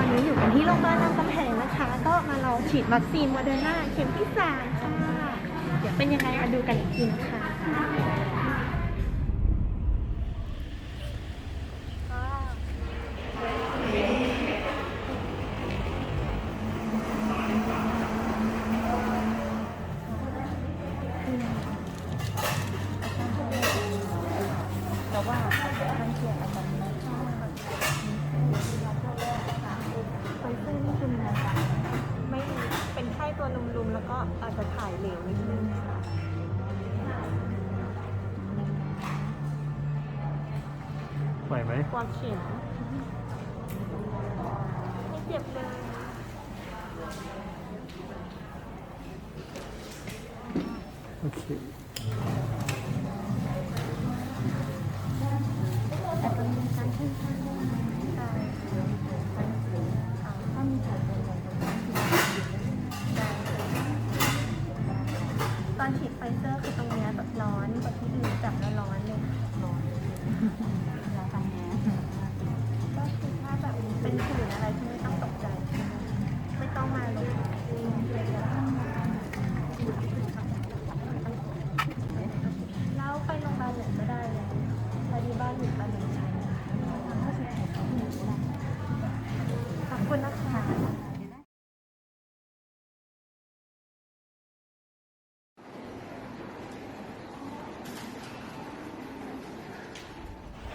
อนนี้อยู่กันที่โรงพยาบาลรามคำแหงนะคะ ก็มารอฉีดวัคซีนโมเดอร์นาเข็มที่สามค่ะ เดี๋ยวเป็นยังไงมาดูกันอีกทีนะคะ ไหวไหมกลัวเข็มไม่เจ็บเลยโอเค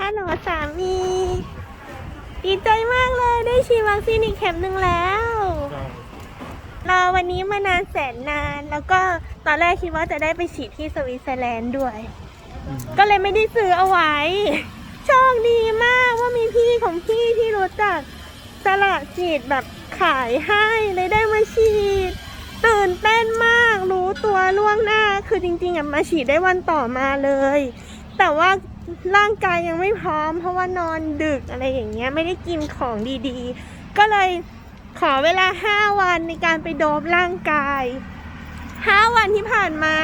ฮัลโหลสามี ดีใจมากเลยได้ฉีดวัคซีนอีกเข็มหนึ่งแล้วรอวันนี้มานานแสนนาน แล้วก็ตอนแรกคิดว่าจะได้ไปฉีดที่สวิตเซอร์แลนด์ด้วย ก็เลยไม่ได้ซื้อเอาไว้ โชคดีมากว่ามีพี่ของพี่ที่รู้จักสละฉีดแบบขายให้เลยได้มาฉีด ตื่นเต้นมากรู้ตัวล่วงหน้า คือจริงๆอะมาฉีดได้วันต่อมาเลย แต่ว่า ร่างกายยังไม่พร้อม เพราะว่านอนดึกอะไรอย่างเงี้ยไม่ได้กินของดีๆ ก็เลยขอเวลา 5 วันในการไปโดบร่างกาย 5 วันที่ผ่านมา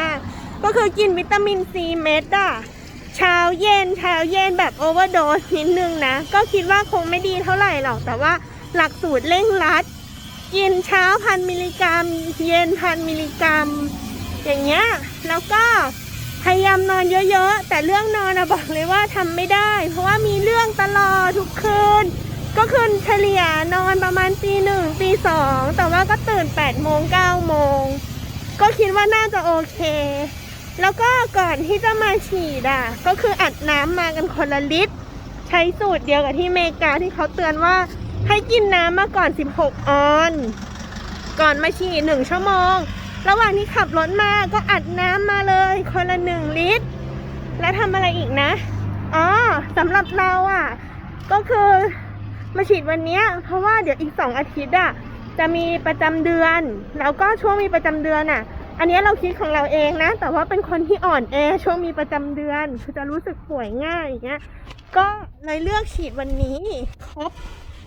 ก็คือกินวิตามินซีเม็ดอะเช้าเย็นเช้าเย็นแบบโอเวอร์โดสนิดนึงนะ ก็คิดว่าคงไม่ดีเท่าไหร่หรอก แต่ว่าหลักสูตรเร่งรัด กินเช้าพันมิลลิกรัม เย็นพันมิลลิกรัม อย่างเงี้ย แล้วก็ พยายามนอนเยอะๆ แต่เรื่องนอนอะบอกเลยว่าทำไม่ได้ เพราะว่ามีเรื่องตลอดทุกคืน ก็คืนเฉลี่ยนอนประมาณตีหนึ่งตีสองแต่ว่าก็ตื่น8ปดโมงเก้าโมงก็คิดว่าน่าจะโอเค แล้วก็ก่อนที่จะมาฉีดอะก็คืออัดน้ำมากันคนละลิตร ใช้สูตรเดียวกับที่เมกาที่เขาเตือนว่าให้กินน้ำมาก่อน 16 ออน ก่อนมาฉีดหนึ่งชั่วโมง ระหว่างที่ขับรถมาก็อัดน้ำมาเลยคนละหนึ่งลิตร แล้วทำอะไรอีกนะ อ๋อสำหรับเราอะ ก็คือมาฉีดวันนี้เพราะว่าเดี๋ยวอีกสองอาทิตย์อะจะมีประจำเดือน แล้วก็ช่วงมีประจำเดือนอะ อันนี้เราคิดของเราเองนะ แต่ว่าเป็นคนที่อ่อนแอช่วงมีประจำเดือนคือจะรู้สึกป่วยง่ายอย่างเงี้ยก็เลยเลือกฉีดวันนี้ครบ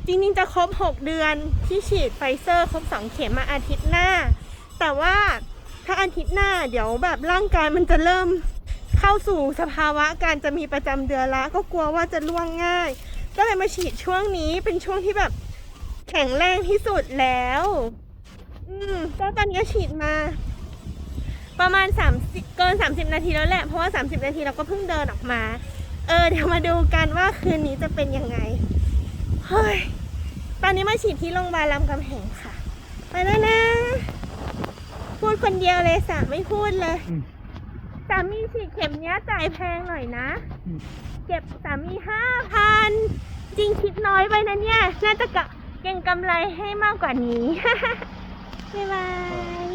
จริงๆจะครบ 6 เดือนที่ฉีดไฟเซอร์ครบ 2 เข็มมาอาทิตย์หน้า แต่ว่าถ้าอาทิตย์หน้าเดี๋ยวแบบร่างกายมันจะเริ่มเข้าสู่สภาวะการจะมีประจำเดือนล้วก็กลัวว่าจะล่วงง่าย ก็เลยมาฉีดช่วงนี้เป็นช่วงที่แบบแข็งแรงที่สุดแล้ว อืมก็ตอนนี้ฉีดมา ประมาณ30เกิน30นาทีแล้วแหละ เพราะว่า30นาทีเราก็เพิ่งเดินออกมา เออ เดี๋ยวมาดูกันว่าคืนนี้จะเป็นยังไง เฮ้ย ตอนนี้มาฉีดที่โรงพยาบาลรามคำแหงค่ะ ไปแล้วนะ ดคนเดียวเลยสาไม่พูดเลย อืม สามีฉีดเข็มเนี้ยจ่ายแพงหน่อยนะ อืม เก็บสามีห้าพันจริงคิดน้อยไปนะเนี่ย น่าจะกะเก่งกำไรให้มากกว่านี้ บ๊ายบาย